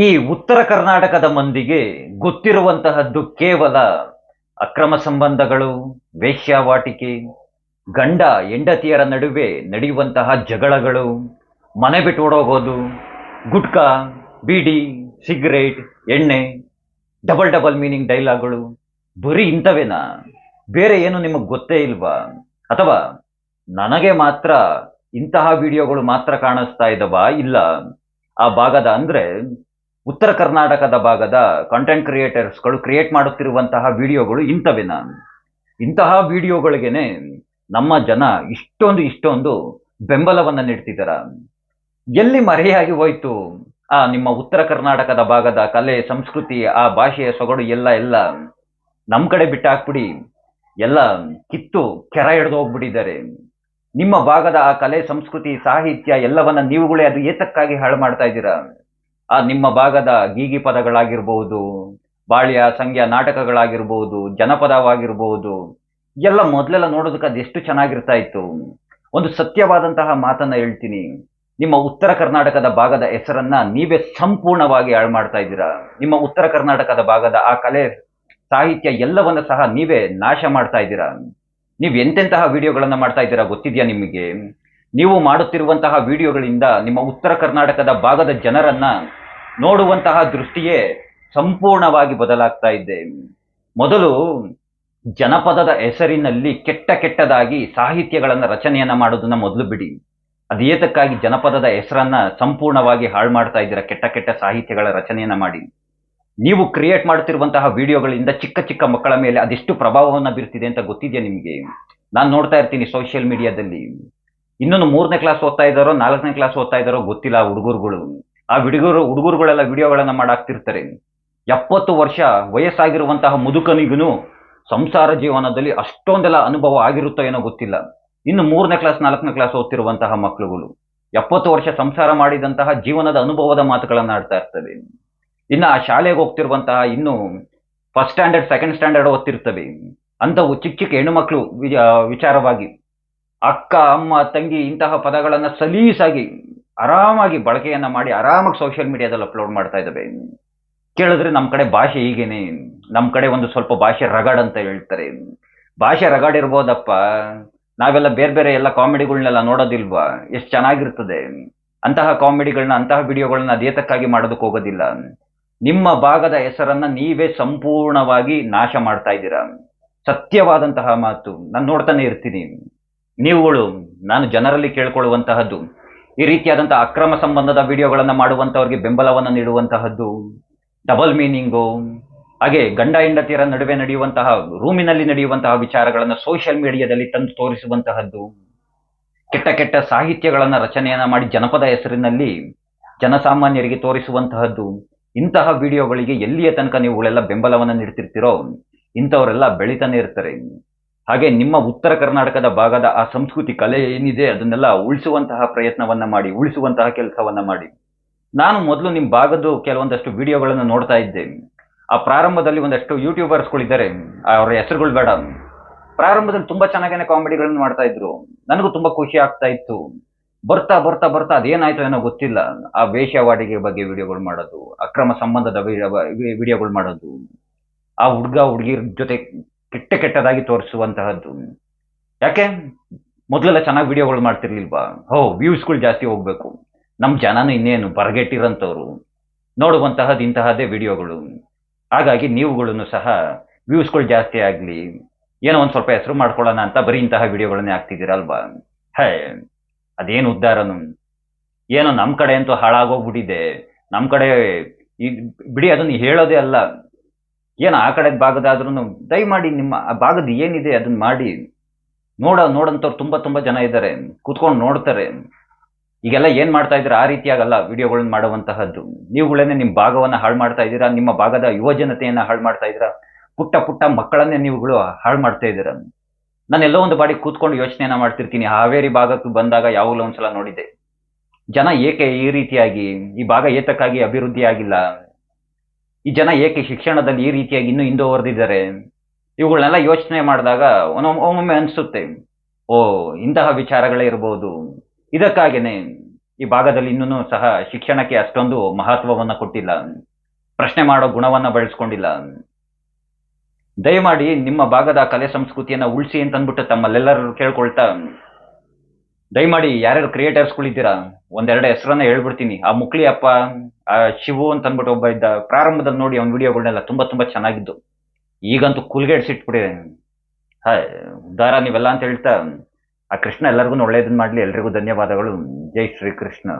ಈ ಉತ್ತರ ಕರ್ನಾಟಕದ ಮಂದಿಗೆ ಗೊತ್ತಿರುವಂತಹದ್ದು ಕೇವಲ ಅಕ್ರಮ ಸಂಬಂಧಗಳು ವೇಶ್ಯಾವಾಟಿಕೆ ಗಂಡ ಹೆಂಡತಿಯರ ನಡುವೆ ನಡೆಯುವಂತಹ ಜಗಳಗಳು, ಮನೆ ಬಿಟ್ಟು ಓಡೋಗೋದು, ಗುಟ್ಕಾ, ಬೀಡಿ, ಸಿಗರೇಟ್, ಎಣ್ಣೆ, ಡಬಲ್ ಡಬಲ್ ಮೀನಿಂಗ್ ಡೈಲಾಗ್ಗಳು, ಬರೀ ಇಂಥವೇನಾ? ಬೇರೆ ಏನು ನಿಮಗೆ ಗೊತ್ತೇ ಇಲ್ವಾ? ಅಥವಾ ನನಗೆ ಮಾತ್ರ ಇಂತಹ ವಿಡಿಯೋಗಳು ಮಾತ್ರ ಕಾಣಿಸ್ತಾ ಇದ್ದಾವಾ ಇಲ್ಲ. ಆ ಭಾಗದ ಅಂದ್ರೆ ಉತ್ತರ ಕರ್ನಾಟಕದ ಭಾಗದ ಕಂಟೆಂಟ್ ಕ್ರಿಯೇಟರ್ಸ್ಗಳು ಕ್ರಿಯೇಟ್ ಮಾಡುತ್ತಿರುವಂತಹ ವಿಡಿಯೋಗಳು ಇಂಥವೇನ ಇಂತಹ ವಿಡಿಯೋಗಳಿಗೆನೆ ನಮ್ಮ ಜನ ಇಷ್ಟೊಂದು ಇಷ್ಟೊಂದು ಬೆಂಬಲವನ್ನ ನೀಡ್ತಿದ್ದಾರ ಎಲ್ಲಿ ಮರೆಯಾಗಿ ಹೋಯ್ತು? ಆ, ನಿಮ್ಮ ಉತ್ತರ ಕರ್ನಾಟಕದ ಭಾಗದ ಕಲೆ, ಸಂಸ್ಕೃತಿ, ಆ ಭಾಷೆಯ ಸೊಗಡು ಎಲ್ಲ ಎಲ್ಲ ನಮ್ಮ ಕಡೆ ಬಿಟ್ಟಾಕ್ಬಿಡಿ. ಎಲ್ಲ ಕಿತ್ತು ಕೆರ ಹಿಡಿದು ಹೋಗ್ಬಿಟ್ಟಿದ್ದಾರೆ. ನಿಮ್ಮ ಭಾಗದ ಆ ಕಲೆ, ಸಂಸ್ಕೃತಿ, ಸಾಹಿತ್ಯ ಎಲ್ಲವನ್ನ ನೀವುಗಳೇ ಅದು ಏತಕ್ಕಾಗಿ ಹಾಳು ಮಾಡ್ತಾ ಇದ್ದೀರಾ? ಆ ನಿಮ್ಮ ಭಾಗದ ಗೀಗಿ ಪದಗಳಾಗಿರ್ಬಹುದು ಬಾಳ್ಯ ಸಂಖ್ಯಾ ನಾಟಕಗಳಾಗಿರ್ಬಹುದು ಜನಪದವಾಗಿರ್ಬಹುದು ಎಲ್ಲ ಮೊದಲೆಲ್ಲ ನೋಡೋದಕ್ಕೆ ಅದು ಎಷ್ಟು ಚೆನ್ನಾಗಿರ್ತಾ ಇತ್ತು. ಒಂದು ಸತ್ಯವಾದಂತಹ ಮಾತನ್ನ ಹೇಳ್ತೀನಿ. ನಿಮ್ಮ ಉತ್ತರ ಕರ್ನಾಟಕದ ಭಾಗದ ಹೆಸರನ್ನ ನೀವೇ ಸಂಪೂರ್ಣವಾಗಿ ಹಾಳು ಮಾಡ್ತಾ ಇದ್ದೀರಾ? ನಿಮ್ಮ ಉತ್ತರ ಕರ್ನಾಟಕದ ಭಾಗದ ಆ ಕಲೆ, ಸಾಹಿತ್ಯ ಎಲ್ಲವನ್ನ ಸಹ ನೀವೇ ನಾಶ ಮಾಡ್ತಾ ಇದ್ದೀರಾ? ನೀವು ಎಂತೆಂತಹ ವಿಡಿಯೋಗಳನ್ನ ಮಾಡ್ತಾ ಇದ್ದೀರಾ ಗೊತ್ತಿದೆಯಾ ನಿಮಗೆ? ನೀವು ಮಾಡುತ್ತಿರುವಂತಹ ವಿಡಿಯೋಗಳಿಂದ ನಿಮ್ಮ ಉತ್ತರ ಕರ್ನಾಟಕದ ಭಾಗದ ಜನರನ್ನ ನೋಡುವಂತಹ ದೃಷ್ಟಿಯೇ ಸಂಪೂರ್ಣವಾಗಿ ಬದಲಾಗ್ತಾ ಇದೆ. ಮೊದಲು ಜನಪದದ ಹೆಸರಿನಲ್ಲಿ ಕೆಟ್ಟ ಕೆಟ್ಟದಾಗಿ ಸಾಹಿತ್ಯಗಳನ್ನು ರಚನೆಯನ್ನ ಮಾಡೋದನ್ನ ಮೊದಲು ಬಿಡಿ. ಅದೇತಕ್ಕಾಗಿ ಜನಪದದ ಹೆಸರನ್ನ ಸಂಪೂರ್ಣವಾಗಿ ಹಾಳು ಮಾಡ್ತಾ ಇದ್ದೀರಾ ಕೆಟ್ಟ ಕೆಟ್ಟ ಸಾಹಿತ್ಯಗಳ ರಚನೆಯನ್ನ ಮಾಡಿ. ನೀವು ಕ್ರಿಯೇಟ್ ಮಾಡ್ತಿರುವಂತಹ ವಿಡಿಯೋಗಳಿಂದ ಚಿಕ್ಕ ಚಿಕ್ಕ ಮಕ್ಕಳ ಮೇಲೆ ಅದೆಷ್ಟು ಪ್ರಭಾವವನ್ನ ಬೀರ್ತಿದೆ ಅಂತ ಗೊತ್ತಿದೆಯಾ ನಿಮಗೆ? ನಾನು ನೋಡ್ತಾ ಇರ್ತೀನಿ ಸೋಷಿಯಲ್ ಮೀಡಿಯಾದಲ್ಲಿ. ಇನ್ನೊಂದು ಮೂರನೇ ಕ್ಲಾಸ್ ಓದ್ತಾ ಇದ್ದಾರೋ ನಾಲ್ಕನೇ ಕ್ಲಾಸ್ ಓದ್ತಾ ಇದ್ದಾರೋ ಗೊತ್ತಿಲ್ಲ ಹುಡುಗರುಗಳು. ಆ ಹುಡುಗರು, ಹುಡುಗರುಗಳೆಲ್ಲ ವಿಡಿಯೋಗಳನ್ನ ಮಾಡಾಕ್ತಿರ್ತಾರೆ. ಎಪ್ಪತ್ತು ವರ್ಷ ವಯಸ್ಸಾಗಿರುವಂತಹ ಮುದುಕನಿಗೂ ಸಂಸಾರ ಜೀವನದಲ್ಲಿ ಅಷ್ಟೊಂದೆಲ್ಲ ಅನುಭವ ಆಗಿರುತ್ತೋ ಏನೋ ಗೊತ್ತಿಲ್ಲ. ಇನ್ನು ಮೂರನೇ ಕ್ಲಾಸ್, ನಾಲ್ಕನೇ ಕ್ಲಾಸ್ ಓದ್ತಿರುವಂತಹ ಮಕ್ಕಳುಗಳು ಎಪ್ಪತ್ತು ವರ್ಷ ಸಂಸಾರ ಮಾಡಿದಂತಹ ಜೀವನದ ಅನುಭವದ ಮಾತುಗಳನ್ನು ಆಡ್ತಾ ಇರ್ತವೆ. ಇನ್ನು ಆ ಶಾಲೆಗೆ ಹೋಗ್ತಿರುವಂತಹ ಇನ್ನು ಫಸ್ಟ್ ಸ್ಟ್ಯಾಂಡರ್ಡ್ ಸೆಕೆಂಡ್ ಸ್ಟ್ಯಾಂಡರ್ಡ್ ಓದ್ತಿರ್ತವೆ. ಅಂಥವು ಚಿಕ್ಕ ಚಿಕ್ಕ ಹೆಣ್ಣು ಮಕ್ಕಳು ವಿಚಾರವಾಗಿ ಅಕ್ಕ, ಅಮ್ಮ, ತಂಗಿ ಇಂತಹ ಪದಗಳನ್ನು ಸಲೀಸಾಗಿ ಆರಾಮಾಗಿ ಬಳಕೆಯನ್ನ ಮಾಡಿ ಆರಾಮಾಗಿ ಸೋಷಿಯಲ್ ಮೀಡಿಯಾದಲ್ಲಿ ಅಪ್ಲೋಡ್ ಮಾಡ್ತಾ ಇದ್ದಾವೆ. ಕೇಳಿದ್ರೆ ನಮ್ಮ ಕಡೆ ಭಾಷೆ ಹೀಗೇನೆ. ನಮ್ಮ ಕಡೆ ಒಂದು ಸ್ವಲ್ಪ ಭಾಷೆ ರಗಾಡ್ ಅಂತ ಹೇಳ್ತಾರೆ. ಭಾಷೆ ರಗಾಡ್ ಇರ್ಬೋದಪ್ಪ. ನಾವೆಲ್ಲ ಬೇರೆ ಬೇರೆ ಎಲ್ಲ ಕಾಮಿಡಿಗಳನ್ನೆಲ್ಲ ನೋಡೋದಿಲ್ವಾ? ಎಷ್ಟು ಚೆನ್ನಾಗಿರ್ತದೆ. ಅಂತಹ ಕಾಮಿಡಿಗಳನ್ನ ಅಂತಹ ವಿಡಿಯೋಗಳನ್ನ ಅದೇತಕ್ಕಾಗಿ ಮಾಡೋದಕ್ಕೆ ಹೋಗೋದಿಲ್ಲ. ನಿಮ್ಮ ಭಾಗದ ಹೆಸರನ್ನ ನೀವೇ ಸಂಪೂರ್ಣವಾಗಿ ನಾಶ ಮಾಡ್ತಾ ಇದ್ದೀರಾ? ಸತ್ಯವಾದಂತಹ ಮಾತು. ನಾನು ನೋಡ್ತಾನೆ ಇರ್ತೀನಿ. ನೀವುಗಳು, ನಾನು ಜನರಲ್ಲಿ ಕೇಳ್ಕೊಳ್ಳುವಂತಹದ್ದು. ಈ ರೀತಿಯಾದಂತಹ ಅಕ್ರಮ ಸಂಬಂಧದ ವಿಡಿಯೋಗಳನ್ನ ಮಾಡುವಂತವ್ರಿಗೆ ಬೆಂಬಲವನ್ನು ನೀಡುವಂತಹದ್ದು ಡಬಲ್ ಮೀನಿಂಗು ಹಾಗೆ ಗಂಡ ಹೆಂಡತಿಯರ ನಡುವೆ ನಡೆಯುವಂತಹ, ರೂಮಿನಲ್ಲಿ ನಡೆಯುವಂತಹ ವಿಚಾರಗಳನ್ನು ಸೋಷಿಯಲ್ ಮೀಡಿಯಾದಲ್ಲಿ ತಂದು ತೋರಿಸುವಂತಹದ್ದು, ಕೆಟ್ಟ ಕೆಟ್ಟ ಸಾಹಿತ್ಯಗಳನ್ನು ರಚನೆಯನ್ನ ಮಾಡಿ ಜನಪದ ಹೆಸರಿನಲ್ಲಿ ಜನಸಾಮಾನ್ಯರಿಗೆ ತೋರಿಸುವಂತಹದ್ದು, ಇಂತಹ ವಿಡಿಯೋಗಳಿಗೆ ಎಲ್ಲಿಯ ತನಕ ನೀವುಗಳೆಲ್ಲ ಬೆಂಬಲವನ್ನು ನೀಡ್ತಿರ್ತೀರೋ ಇಂಥವರೆಲ್ಲ ಬೆಳೀತಾನೆ ಇರ್ತಾರೆ. ಹಾಗೆ ನಿಮ್ಮ ಉತ್ತರ ಕರ್ನಾಟಕದ ಭಾಗದ ಆ ಸಂಸ್ಕೃತಿ ಕಲೆ ಏನಿದೆ ಅದನ್ನೆಲ್ಲ ಉಳಿಸುವಂತಹ ಪ್ರಯತ್ನವನ್ನ ಮಾಡಿ, ಉಳಿಸುವಂತಹ ಕೆಲಸವನ್ನ ಮಾಡಿ. ನಾನು ಮೊದಲು ನಿಮ್ಮ ಭಾಗದ್ದು ಕೆಲವೊಂದಷ್ಟು ವಿಡಿಯೋಗಳನ್ನು ನೋಡ್ತಾ ಇದ್ದೆ. ಆ ಪ್ರಾರಂಭದಲ್ಲಿ ಒಂದಷ್ಟು ಯೂಟ್ಯೂಬರ್ಸ್ಗಳಿದ್ದಾರೆ. ಅವರ ಹೆಸರುಗಳು ಬೇಡ. ಪ್ರಾರಂಭದಲ್ಲಿ ತುಂಬಾ ಚೆನ್ನಾಗೇನೆ ಕಾಮಿಡಿಗಳನ್ನು ಮಾಡ್ತಾ ಇದ್ರು. ನನಗೂ ತುಂಬಾ ಖುಷಿ ಆಗ್ತಾ ಇತ್ತು. ಬರ್ತಾ ಬರ್ತಾ ಬರ್ತಾ ಅದೇನಾಯ್ತು ಏನೋ ಗೊತ್ತಿಲ್ಲ. ಆ ವೇಷವಾಡಿಗೆ ಬಗ್ಗೆ ವಿಡಿಯೋಗಳು ಮಾಡೋದು, ಅಕ್ರಮ ಸಂಬಂಧದ ವಿಡಿಯೋಗಳು ಮಾಡೋದು, ಆ ಹುಡುಗ ಹುಡುಗಿರ ಜೊತೆ ಕೆಟ್ಟ ಕೆಟ್ಟದಾಗಿ ತೋರಿಸುವಂತಹದ್ದು. ಯಾಕೆ? ಮೊದಲೆಲ್ಲ ಚೆನ್ನಾಗಿ ವಿಡಿಯೋಗಳು ಮಾಡ್ತಿರ್ಲಿಲ್ವಾ? ಹೋ ವ್ಯೂಸ್ಗಳು ಜಾಸ್ತಿ ಹೋಗ್ಬೇಕು. ನಮ್ಮ ಜನನು ಇನ್ನೇನು ಬರಗೆಟ್ಟಿರಂಥವ್ರು ನೋಡುವಂತಹದ್ದು ಇಂತಹದ್ದೇ ವಿಡಿಯೋಗಳು ಹಾಗಾಗಿ ನೀವುಗಳನ್ನು ಸಹ ವ್ಯೂಸ್ಗಳು ಜಾಸ್ತಿ ಆಗಲಿ, ಏನೋ ಒಂದು ಸ್ವಲ್ಪ ಹೆಸರು ಮಾಡ್ಕೊಳ್ಳೋಣ ಅಂತ ಬರೀ ಇಂತಹ ವಿಡಿಯೋಗಳನ್ನೇ ಹಾಕ್ತಿದ್ದೀರಲ್ವಾ? ಹೇ, ಅದೇನು ಉದ್ದಾರನು. ಏನೋ ನಮ್ಮ ಕಡೆ ಅಂತೂ ಹಾಳಾಗೋಗ್ಬಿಟ್ಟಿದೆ. ನಮ್ಮ ಕಡೆ ಈ, ಬಿಡಿ ಅದನ್ನು ಹೇಳೋದೇ ಅಲ್ಲ. ಏನು ಆ ಕಡೆ ಭಾಗದಾದ್ರೂ ದಯಮಾಡಿ ನಿಮ್ಮ ಆ ಭಾಗದ ಏನಿದೆ ಅದನ್ನ ಮಾಡಿ ನೋಡ, ನೋಡಂತವ್ರು ತುಂಬಾ ತುಂಬಾ ಜನ ಇದ್ದಾರೆ ಕೂತ್ಕೊಂಡು ನೋಡ್ತಾರೆ. ಈಗೆಲ್ಲ ಏನ್ ಮಾಡ್ತಾ ಇದ್ದೀರಾ? ಆ ರೀತಿಯಾಗಲ್ಲ ವಿಡಿಯೋಗಳನ್ನ ಮಾಡುವಂತಹದ್ದು. ನೀವುಗಳನ್ನೇ ನಿಮ್ಮ ಭಾಗವನ್ನ ಹಾಳು ಮಾಡ್ತಾ ಇದ್ದೀರಾ? ನಿಮ್ಮ ಭಾಗದ ಯುವ ಜನತೆಯನ್ನ ಹಾಳು ಮಾಡ್ತಾ ಇದ್ದೀರಾ? ಪುಟ್ಟ ಪುಟ್ಟ ಮಕ್ಕಳನ್ನೇ ನೀವುಗಳು ಹಾಳು ಮಾಡ್ತಾ ಇದ್ದೀರಾ? ನಾನು ಎಲ್ಲೋ ಒಂದು ಬಾಡಿ ಕೂತ್ಕೊಂಡು ಯೋಚನೆಯನ್ನ ಮಾಡ್ತಿರ್ತೀನಿ. ಹಾವೇರಿ ಭಾಗಕ್ಕೆ ಬಂದಾಗ ಯಾವಾಗಲೂ ಒಂದ್ಸಲ ನೋಡಿದೆ ಜನ ಏಕೆ ಈ ರೀತಿಯಾಗಿ, ಈ ಭಾಗ ಏತಕ್ಕಾಗಿ ಅಭಿವೃದ್ಧಿ ಆಗಿಲ್ಲ ಈ ಜನ ಏಕೆ ಶಿಕ್ಷಣದಲ್ಲಿ ಈ ರೀತಿಯಾಗಿ ಇನ್ನೂ ಹಿಂದುವರೆದಿದ್ದಾರೆ ಇವುಗಳನ್ನೆಲ್ಲ ಯೋಚನೆ ಮಾಡಿದಾಗ ಒಮ್ಮೊಮ್ಮೆ ಅನಿಸುತ್ತೆ, ಓ, ಇಂತಹ ವಿಚಾರಗಳೇ ಇರಬಹುದು ಇದಕ್ಕಾಗೇನೆ ಈ ಭಾಗದಲ್ಲಿ ಇನ್ನೂ ಸಹ ಶಿಕ್ಷಣಕ್ಕೆ ಅಷ್ಟೊಂದು ಮಹತ್ವವನ್ನು ಕೊಟ್ಟಿಲ್ಲ. ಪ್ರಶ್ನೆ ಮಾಡೋ ಗುಣವನ್ನು ಬಳಸ್ಕೊಂಡಿಲ್ಲ. ದಯಮಾಡಿ ನಿಮ್ಮ ಭಾಗದ ಕಲೆ ಸಂಸ್ಕೃತಿಯನ್ನ ಉಳಿಸಿ ಅಂತ ಅಂದ್ಬಿಟ್ಟು ತಮ್ಮಲ್ಲೆಲ್ಲರೂ ಕೇಳ್ಕೊಳ್ತಾ ದಯಮಾಡಿ ಯಾರ್ಯಾರು ಕ್ರಿಯೇಟರ್ಸ್ಗಳಿದ್ದೀರಾ ಒಂದೆರಡು ಹೆಸರನ್ನ ಹೇಳ್ಬಿಡ್ತೀನಿ. ಆ ಮುಕ್ಳಿ ಅಪ್ಪ, ಆ ಶಿವು ಅಂತ ಅಂದ್ಬಿಟ್ಟು ಒಬ್ಬ ಇದ್ದ, ಪ್ರಾರಂಭದಲ್ಲಿ ನೋಡಿ ಅವ್ನ ವಿಡಿಯೋಗಳನ್ನೆಲ್ಲ ತುಂಬಾ ತುಂಬಾ ಚೆನ್ನಾಗಿದ್ದು. ಈಗಂತೂ ಕುಲ್ಗೇಡ್ಸಿಟ್ಬಿಟ್ಟಿದೆ ಹಾಯ್ ಉದ್ದಾರ ನೀವೆಲ್ಲ ಅಂತ ಹೇಳ್ತಾ, ಆ ಕೃಷ್ಣ ಎಲ್ಲರಿಗೂ ಒಳ್ಳೇದನ್ನ ಮಾಡ್ಲಿ. ಎಲ್ರಿಗೂ ಧನ್ಯವಾದಗಳು. ಜೈ ಶ್ರೀ ಕೃಷ್ಣ